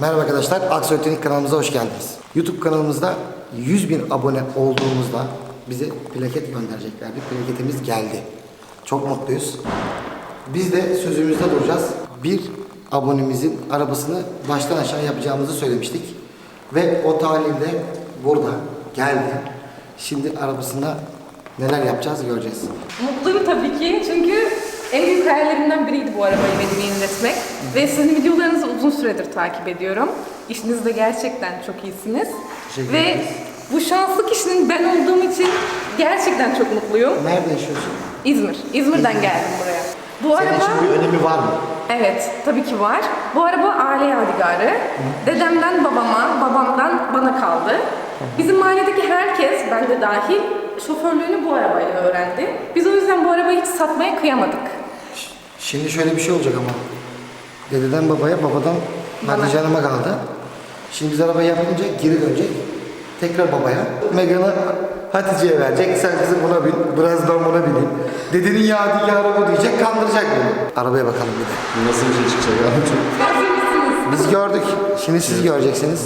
Merhaba arkadaşlar, Aksoy Teknik kanalımıza hoş geldiniz. YouTube kanalımızda 100 bin abone olduğumuzda bize plaket göndereceklerdi. Plaketimiz geldi. Çok mutluyuz. Biz de sözümüzde duracağız. Bir abonemizin arabasını baştan aşağı yapacağımızı söylemiştik. Ve o talimde burada geldi. Şimdi arabasında neler yapacağız göreceğiz. Mutluyum tabii ki çünkü en büyük hayallerimden biriydi bu arabayı benim yeniletmek. Ve sizin videolarınızı uzun süredir takip ediyorum. İşinizde gerçekten çok iyisiniz. Teşekkür Ve ederiz. bu şanslı kişinin ben olduğum için gerçekten çok mutluyum. Nerede yaşıyorsun? İzmir. İzmir'den geldim buraya. Bu Senin araba... için bir önemi var mı? Evet, tabii ki var. Bu araba aile yadigarı. Dedemden babama, babamdan bana kaldı. Bizim mahalledeki herkes, ben de dahil, şoförlüğünü bu arabayla öğrendi. Biz o yüzden bu arabayı hiç satmaya kıyamadık. Şimdi şöyle bir şey olacak ama. Dededen babaya, babadan Bana. Hatice Hanım'a kaldı. Şimdi biz arabayı yapınca geri dönecek. Tekrar babaya. Megan'ı Hatice'ye verecek. Sen kızım buna bin, biraz ben buna bineyim. Dedenin yadigarı bu diyecek, kandıracak beni. Arabaya bakalım bir de. Nasıl bir şey çıkacak ya? Çok Hazır mısınız? Biz gördük. Şimdi siz göreceksiniz.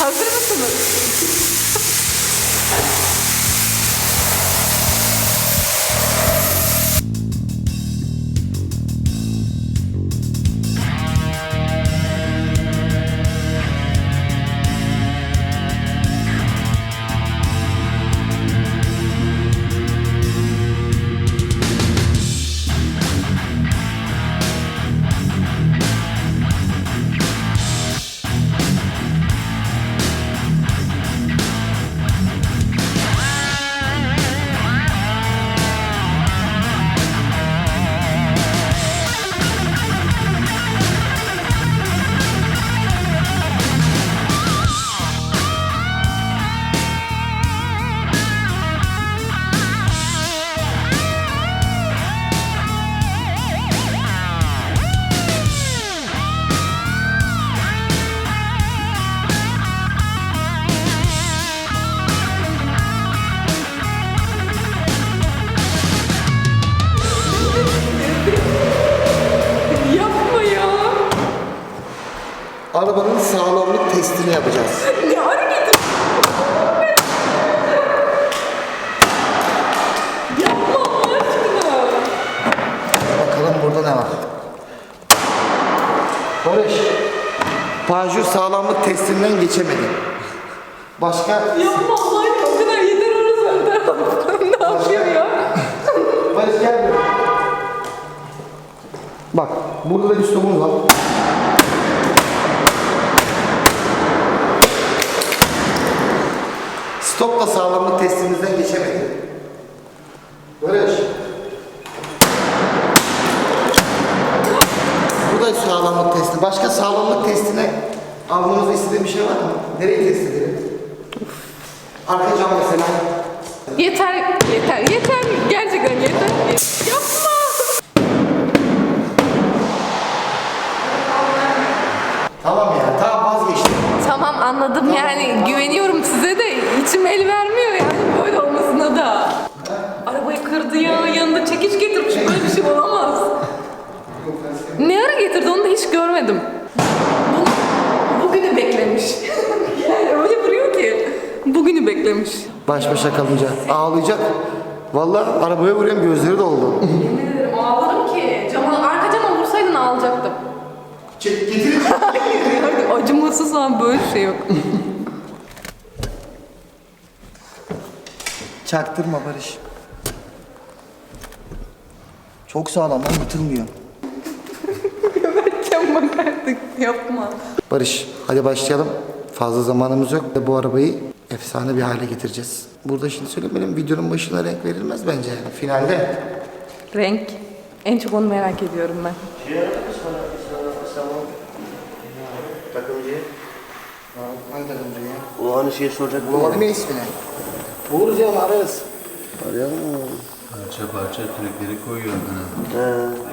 Hazır mısınız? Arabanın sağlamlık testini yapacağız. Ne hareketim? Yapma Allah aşkına. Bakalım burada ne var. Barış. Pajur sağlamlık testinden geçemedi. Başka Yapma Allah aşkına. O kadar yeter orası önde. ne yapıyor ya? Barış gel buraya. Bak burada da bir stopumuz var. Stop da sağlamlık testimizden geçemedi. Barış. Bu da sağlamlık testi. Başka sağlamlık testine almamızı istediğin bir şey var mı? Nereyi test edelim? Arka cam mesela. Yeter, yeter, yeter. Gerçekten yeter. Yapma. Tamam ya, tamam vazgeçtim. Tamam anladım yani güveniyorum size de içim el vermiyor yani böyle olmasına da. Arabayı kırdı ya yanında çekiç getirmiş böyle bir şey olamaz. Ne ara getirdi onu da hiç görmedim. Bu, bugünü beklemiş. yani öyle vuruyor ki bugünü beklemiş. Baş başa kalınca ağlayacak. Vallahi arabaya vuruyorum gözleri doldu. Yemin ederim ağlarım ki cama, arka cama vursaydın ağlayacaktım. Çek, getirin. Acımasız lan böyle bir şey yok. Çaktırma Barış. Çok sağlam lan yıtılmıyor. Artık yapma. Barış hadi başlayalım. Fazla zamanımız yok ve bu arabayı efsane bir hale getireceğiz. Burada şimdi söylemedim videonun başına renk verilmez bence yani. Finalde. Renk. En çok onu merak ediyorum ben. Takımcı. Hangi takımcı ya? O hani şey soracak Bulamadım ya ismini. Buluruz ya onu ararız. Arayalım mı? Parça parça kürekleri koyuyorum ben. He.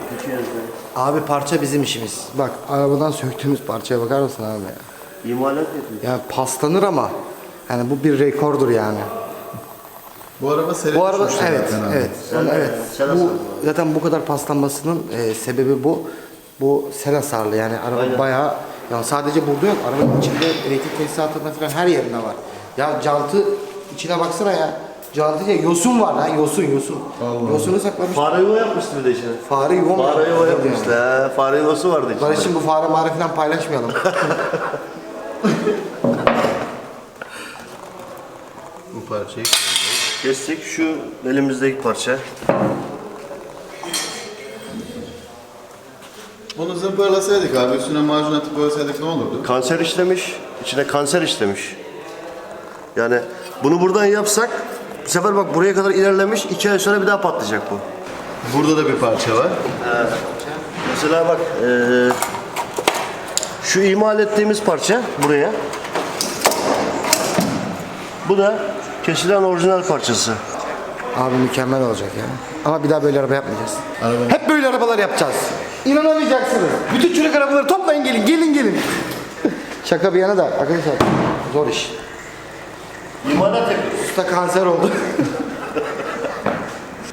Abi parça bizim işimiz. Bak arabadan söktüğümüz parçaya bakar mısın abi ya? İmalat yapıyor. Ya paslanır ama yani bu bir rekordur yani. Bu araba seri Bu araba düşmüştü evet zaten abi. evet. Onu, evet. Sel Bu hasarlı. zaten bu kadar paslanmasının e, sebebi bu. Bu sel hasarlı yani araba Aynen. bayağı Ya sadece burada yok. Arabanın içinde elektrik tesisatında falan her yerinde var. Ya jantı içine baksana ya. Ya yosun var ha yosun yosun. Yosunu saklamış. Fare yuva yapmıştı bir de içine. Fare yuva mı? Fare yuva yapmıştı. He, fare yuvası vardı içinde. Barış'ın bu fare mağara falan paylaşmayalım. Bu parçayı. Kestik şu elimizdeki parça. Bunu zımparalasaydık abi üstüne macun atıp boyasaydık ne olurdu? Kanser işlemiş. içine kanser işlemiş. Yani bunu buradan yapsak bu sefer bak buraya kadar ilerlemiş. iki ay sonra bir daha patlayacak bu. Burada da bir parça var. Mesela bak eee, şu imal ettiğimiz parça buraya. Bu da kesilen orijinal parçası. Abi mükemmel olacak ya. Ama bir daha böyle araba yapmayacağız. Araba- Hep böyle arabalar yapacağız. İnanamayacaksınız. Bütün çürük arabaları toplayın gelin, gelin gelin. Şaka bir yana da arkadaşlar zor iş. İmalat yapıyoruz. Usta kanser oldu.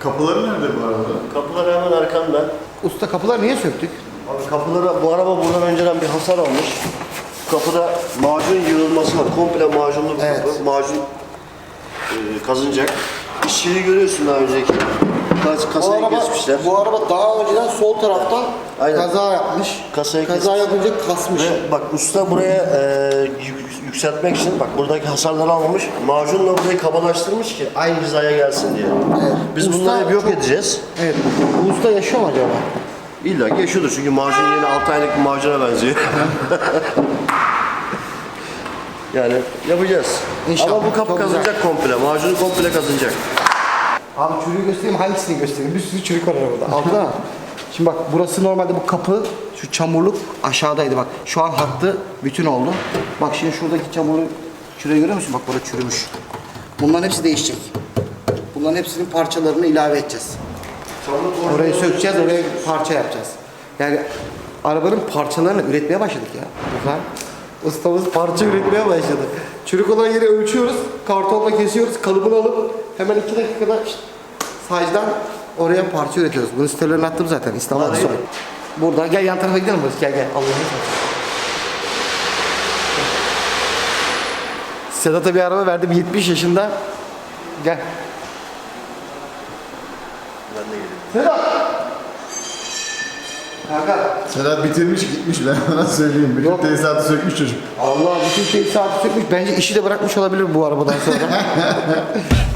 Kapıları nerede bu arada? Kapılar hemen arkamda. Usta kapıları niye söktük? Abi kapılara, bu araba buradan önceden bir hasar almış. Kapıda macun yığılması var. Komple macunlu bir Evet. kapı. Macun e, kazınacak. İşçiliği görüyorsun daha önceki. Kas, Bu kasayı araba, kesmişler. bu araba daha önceden sol taraftan Aynen. kaza yapmış. Kasayı kaza kesmiş. yapınca kasmış. Ve bak usta buraya e, yükseltmek için bak buradaki hasarları almamış. Macunla burayı kabalaştırmış ki aynı hizaya gelsin diye. Biz Usta bunları hep yok edeceğiz. Evet. Bu usta yaşıyor mu acaba? İlla ki yaşıyordur çünkü macun yeni 6 aylık bir macuna benziyor. yani yapacağız. İnşallah. Ama bu kapı Çok güzel. kazınacak komple. Macunu komple kazınacak. Abi çürüğü göstereyim hangisini göstereyim? Bir sürü çürük var arabada. Altta. Şimdi bak burası normalde bu kapı şu çamurluk aşağıdaydı bak. Şu an hattı bütün oldu. Bak şimdi şuradaki çamurlu şurayı görüyor musun? Bak burada çürümüş. Bunların hepsi değişecek. Bunların hepsinin parçalarını ilave edeceğiz. Orayı sökeceğiz, oraya parça yapacağız. Yani arabanın parçalarını üretmeye başladık ya. Ufak. Ustamız parça üretmeye başladı. Çürük olan yeri ölçüyoruz, kartonla kesiyoruz, kalıbını alıp hemen iki dakikada şşt, sacdan oraya parça üretiyoruz. Bunu sitelerine attım zaten, İstanbul'da Hadi. sonra. Burada, gel yan tarafa gidelim Barış, gel gel. Allah'ını seversen. Sedat'a bir araba verdim 70 yaşında. Gel. Ben de geleyim. Sedat! Kanka, Sedat bitirmiş gitmiş ben sana söyleyeyim. Bütün Yok. tesisatı sökmüş çocuk. Allah bütün saati sökmüş. Bence işi de bırakmış olabilir bu arabadan sonra.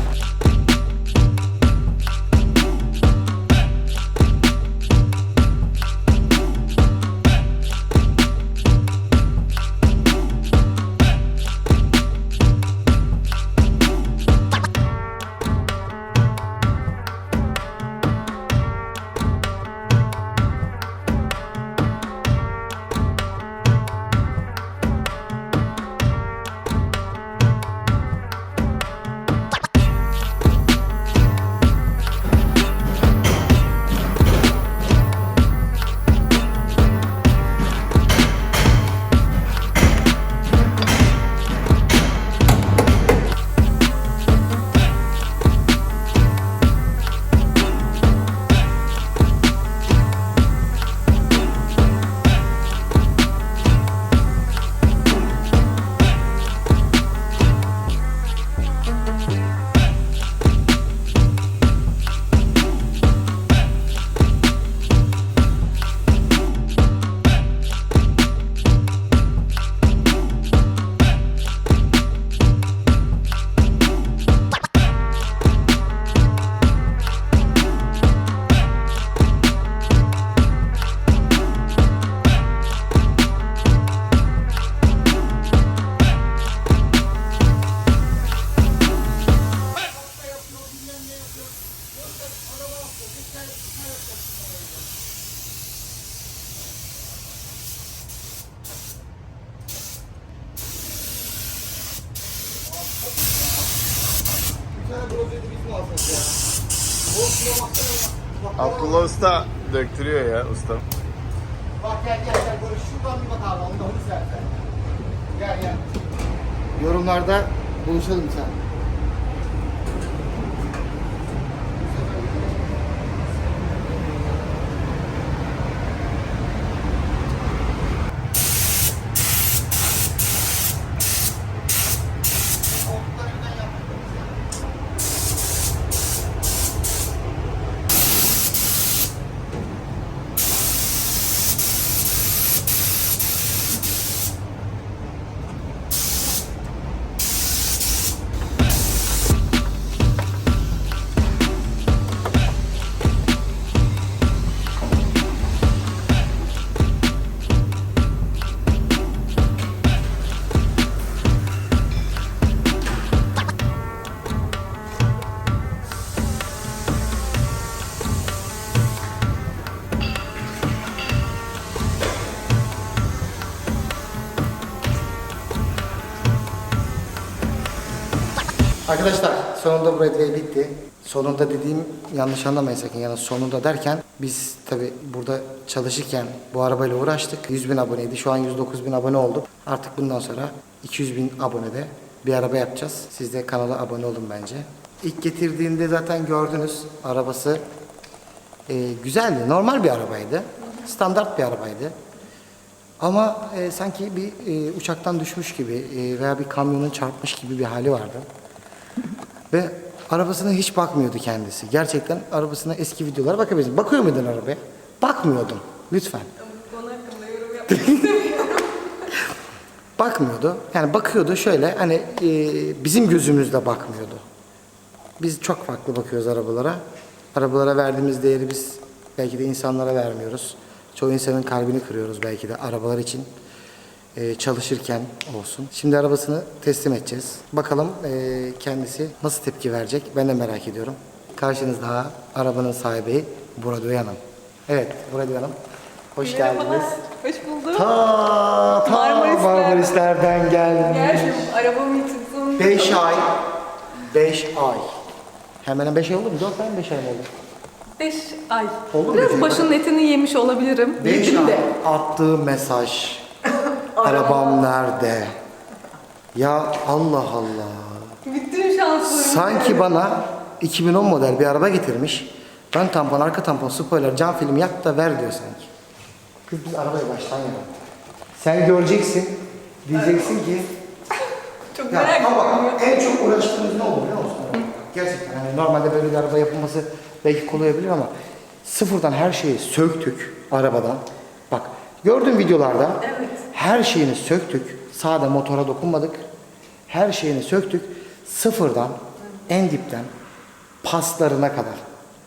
Usta döktürüyor ya usta. Bak gel gel gel böyle şuradan bir bak abi Allah'ını seversen. Gel gel. Yorumlarda buluşalım sen. Arkadaşlar sonunda Broadway bitti. Sonunda dediğim yanlış anlamayın sakın. Yani sonunda derken biz tabi burada çalışırken bu arabayla uğraştık. 100 bin aboneydi. Şu an 109 bin abone olduk. Artık bundan sonra 200 bin abonede bir araba yapacağız. Siz de kanala abone olun bence. İlk getirdiğinde zaten gördünüz arabası e, güzeldi. Normal bir arabaydı. Standart bir arabaydı. Ama e, sanki bir e, uçaktan düşmüş gibi e, veya bir kamyonun çarpmış gibi bir hali vardı. Ve arabasına hiç bakmıyordu kendisi. Gerçekten arabasına eski videolara bakabilirsin. Bakıyor muydun arabaya? Bakmıyordun. Lütfen. Konu hakkında yorum yapmak istemiyorum. Bakmıyordu. Yani bakıyordu şöyle hani e, bizim gözümüzle bakmıyordu. Biz çok farklı bakıyoruz arabalara. Arabalara verdiğimiz değeri biz belki de insanlara vermiyoruz. Çoğu insanın kalbini kırıyoruz belki de arabalar için. E, çalışırken olsun. Şimdi arabasını teslim edeceğiz. Bakalım e, kendisi nasıl tepki verecek ben de merak ediyorum. Karşınızda arabanın sahibi Broadway Hanım. Evet Broadway Hanım. Hoş Merhabalar, geldiniz. Hoş bulduk. Ta ta Marmarisler. Marmarislerden geldim. Geldim arabamı sonunda. 5 ay. 5 ay. Hemen 5 ay oldu mu? 4 ay mı 5 ay mı oldu? 5 ay. Oldu mu Biraz peki? başının etini yemiş olabilirim. 5 Yedim ay. de. Attığı mesaj. Arabam nerede? Ya Allah Allah. Bütün şanslarım. Sanki bana 2010 model bir araba getirmiş. Ön tampon, arka tampon, spoiler, cam film yak da ver diyor sanki. Kız biz arabayı baştan yapalım. Sen göreceksin. Diyeceksin ki Çok Ya merak ama ediyorum. en çok uğraştığımız ne olur biliyor musun? Gerçekten hani normalde böyle bir araba yapılması belki kolay olabilir ama sıfırdan her şeyi söktük arabadan. Bak gördüğün videolarda Evet. Her şeyini söktük. Sade motora dokunmadık. Her şeyini söktük. Sıfırdan en dipten paslarına kadar.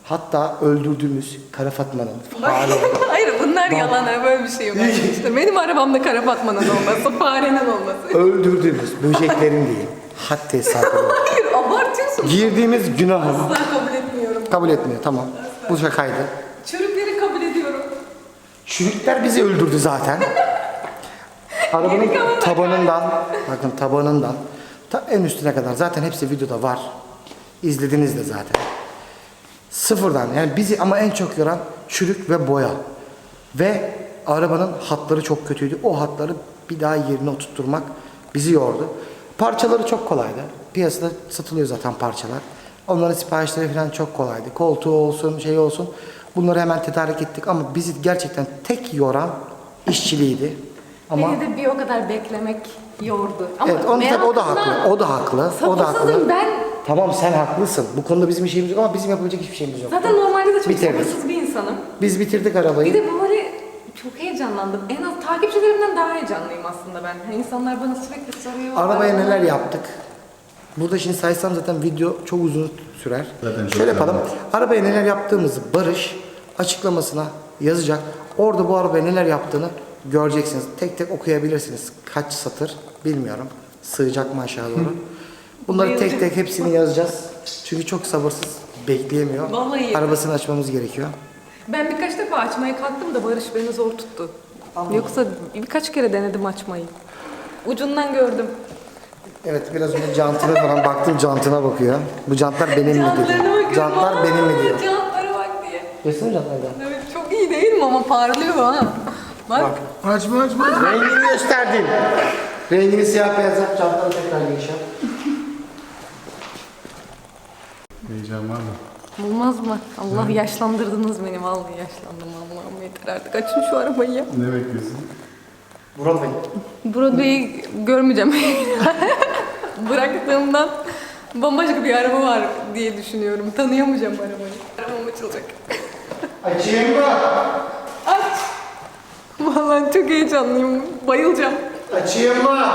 Hatta öldürdüğümüz Kara Fatma'nın fare. Hayır bunlar yalan ha, böyle bir şey yok. İşte benim arabamda kara Fatma'nın olması, farenin olması. öldürdüğümüz böceklerin değil. Hatta hesabı. Hayır abartıyorsun. Girdiğimiz günahın Asla kabul etmiyorum. Kabul etmiyor tamam. Bu şakaydı. Çürükleri kabul ediyorum. Çürükler bizi öldürdü zaten. Arabanın tabanından, bakın tabanından ta en üstüne kadar zaten hepsi videoda var. İzlediniz de zaten. Sıfırdan yani bizi ama en çok yoran çürük ve boya. Ve arabanın hatları çok kötüydü. O hatları bir daha yerine oturtturmak bizi yordu. Parçaları çok kolaydı. Piyasada satılıyor zaten parçalar. Onların siparişleri falan çok kolaydı. Koltuğu olsun, şey olsun. Bunları hemen tedarik ettik ama bizi gerçekten tek yoran işçiliğiydi. Ama Beni de bir o kadar beklemek yordu. Ama evet onu tabii o da haklı. O da haklı. O da haklı. ben. Tamam sen haklısın. Bu konuda bizim işimiz yok ama bizim yapabilecek hiçbir şeyimiz yok. Zaten normalde de çok Bitirdik. sabırsız bir insanım. Biz bitirdik arabayı. Bir de böyle çok heyecanlandım. En az takipçilerimden daha heyecanlıyım aslında ben. Hani insanlar bana sürekli soruyor. Arabaya neler yaptık? Burada şimdi saysam zaten video çok uzun sürer. Zaten Şöyle yapalım. Arabaya neler yaptığımızı Barış açıklamasına yazacak. Orada bu arabaya neler yaptığını göreceksiniz. Tek tek okuyabilirsiniz. Kaç satır bilmiyorum. Sığacak mı aşağı doğru? Bunları tek tek hepsini yazacağız. Çünkü çok sabırsız bekleyemiyor. Vallahi. Arabasını açmamız gerekiyor. Ben birkaç defa açmaya kalktım da Barış beni zor tuttu. Yoksa birkaç kere denedim açmayı. Ucundan gördüm. Evet biraz önce jantına falan baktım jantına bakıyor. Bu jantlar benim mi dedi. bakıyorum. Jantlar benim mi diyor. Aa, Jantlara bak diye. Gösterin jantlardan. Evet çok iyi değil mi ama parlıyor ha. Bak. Açma açma. Rengini gösterdin. Rengini siyah beyaz yap, jantları tekrar geniş yap. Heyecan var mı? Olmaz mı? Allah yaşlandırdınız beni. Vallahi yaşlandım Allah'ım yeter artık. Açın şu arabayı ya. Ne bekliyorsun? Bey. Broadway'i görmeyeceğim. Bıraktığımdan bambaşka bir araba var diye düşünüyorum. Tanıyamayacağım arabayı. Arabam açılacak. Açayım mı? Vallahi çok heyecanlıyım. Bayılacağım. Açayım mı?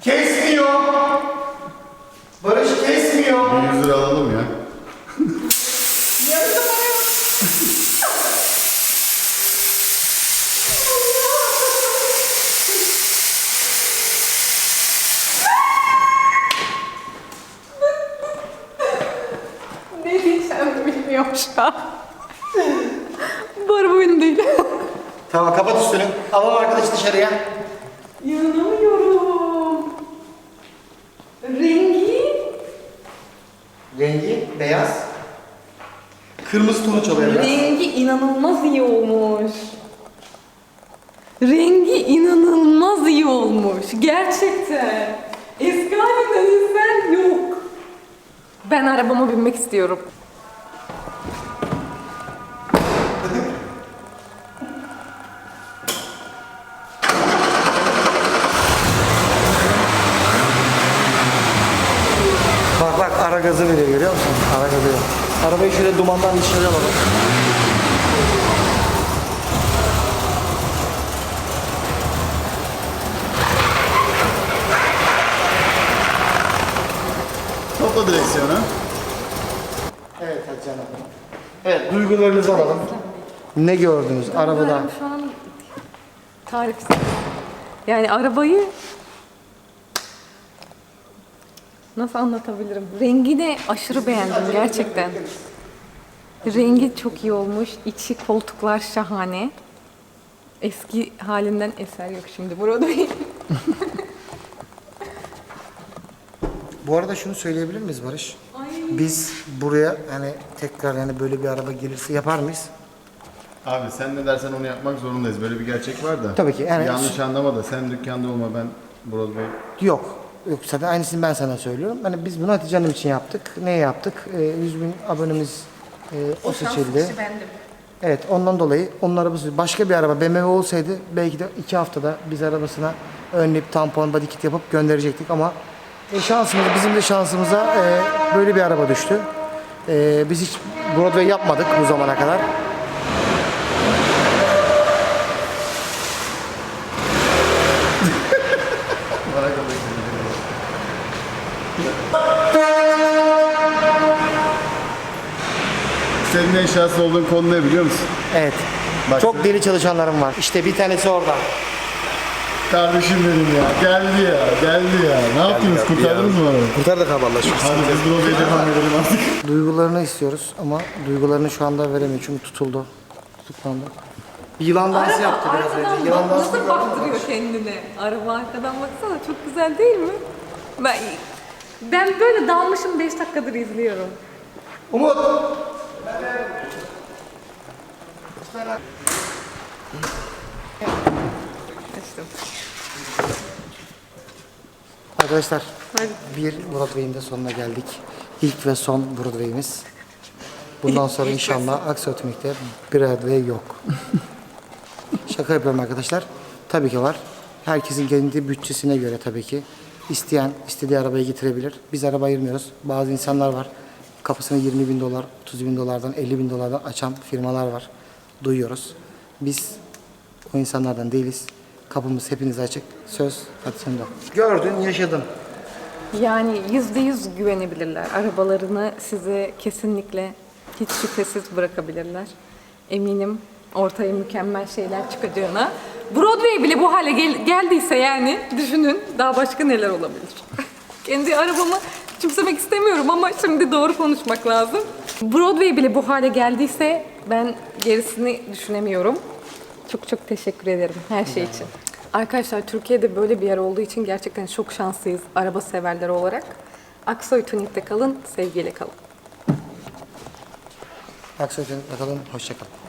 Kesmiyor. Barış kesmiyor. Bir 100 lira alalım ya. Yarıda para yok. ne diyeceğim bilmiyorum şu an. Bu araba benim değil. Tamam kapat üstünü. Alalım arkadaş dışarıya. İnanamıyorum. Rengi Rengi beyaz. Kırmızı tonu çalıyor biraz. Rengi inanılmaz iyi olmuş. Rengi inanılmaz iyi olmuş. Gerçekten. Eski halinden eser yok. Ben arabama binmek istiyorum. Arabayı şöyle dumandan dışarı alalım. Topla direksiyonu. Evet canım. Evet duygularınızı alalım. Ne gördünüz arabada? Şu an tarifsiz. Yani arabayı nasıl anlatabilirim? Rengini aşırı beğendim gerçekten. Rengi çok iyi olmuş. İçi koltuklar şahane. Eski halinden eser yok şimdi Broadway. Bu arada şunu söyleyebilir miyiz Barış? Biz buraya hani tekrar yani böyle bir araba gelirse yapar mıyız? Abi sen ne dersen onu yapmak zorundayız. Böyle bir gerçek var da. Tabii ki, yani- Yanlış anlama da sen dükkanda olma ben Broadway. Yok. Yok zaten aynısını ben sana söylüyorum. Hani biz bunu Hatice Hanım için yaptık. Ne yaptık? Ee, 100 bin abonemiz e, o seçildi. Evet ondan dolayı onun arabası başka bir araba BMW olsaydı belki de iki haftada biz arabasına önleyip tampon body kit yapıp gönderecektik ama e, şansımız bizim de şansımıza e, böyle bir araba düştü. E, biz hiç Broadway yapmadık bu zamana kadar. Senin en şanslı olduğun konu ne biliyor musun? Evet. Bak- Çok deli çalışanlarım var. İşte bir tanesi orada. Kardeşim benim ya. Geldi ya. Geldi ya. Ne yaptınız? Kurtardınız mı arabayı? Kurtardık abi Allah şükür. Hadi biz Broadway'e devam edelim artık. Duygularını istiyoruz ama duygularını şu anda veremiyor çünkü tutuldu. Tutuklandı. Bir yılan dansı yaptı biraz önce. Yılan dansı nasıl baktırıyor kendine. Araba arkadan baksana çok güzel değil mi? Ben ben böyle dalmışım 5 dakikadır izliyorum. Umut! Arkadaşlar Hadi. bir Broadway'in de sonuna geldik. İlk ve son Broadway'imiz. Bundan sonra inşallah Aksi Otomatik'te Broadway yok. Şaka yapıyorum arkadaşlar. Tabii ki var. Herkesin kendi bütçesine göre tabii ki. İsteyen istediği arabayı getirebilir. Biz araba ayırmıyoruz. Bazı insanlar var. Kapısını 20 bin dolar, 30 bin dolardan, 50 bin dolardan açan firmalar var. Duyuyoruz. Biz o insanlardan değiliz. Kapımız hepinize açık. Söz hadi sen de. Gördün, yaşadın. Yani yüzde yüz güvenebilirler. Arabalarını size kesinlikle hiç şüphesiz bırakabilirler. Eminim ortaya mükemmel şeyler çıkacağına. Broadway bile bu hale gel- geldiyse yani düşünün daha başka neler olabilir. Kendi arabamı küçümsemek istemiyorum ama şimdi doğru konuşmak lazım. Broadway bile bu hale geldiyse ben gerisini düşünemiyorum. Çok çok teşekkür ederim her şey için. Arkadaşlar Türkiye'de böyle bir yer olduğu için gerçekten çok şanslıyız araba severler olarak. Aksoy Tuning'de kalın, sevgiyle kalın. Aksi bakalım. Hoşça kalın.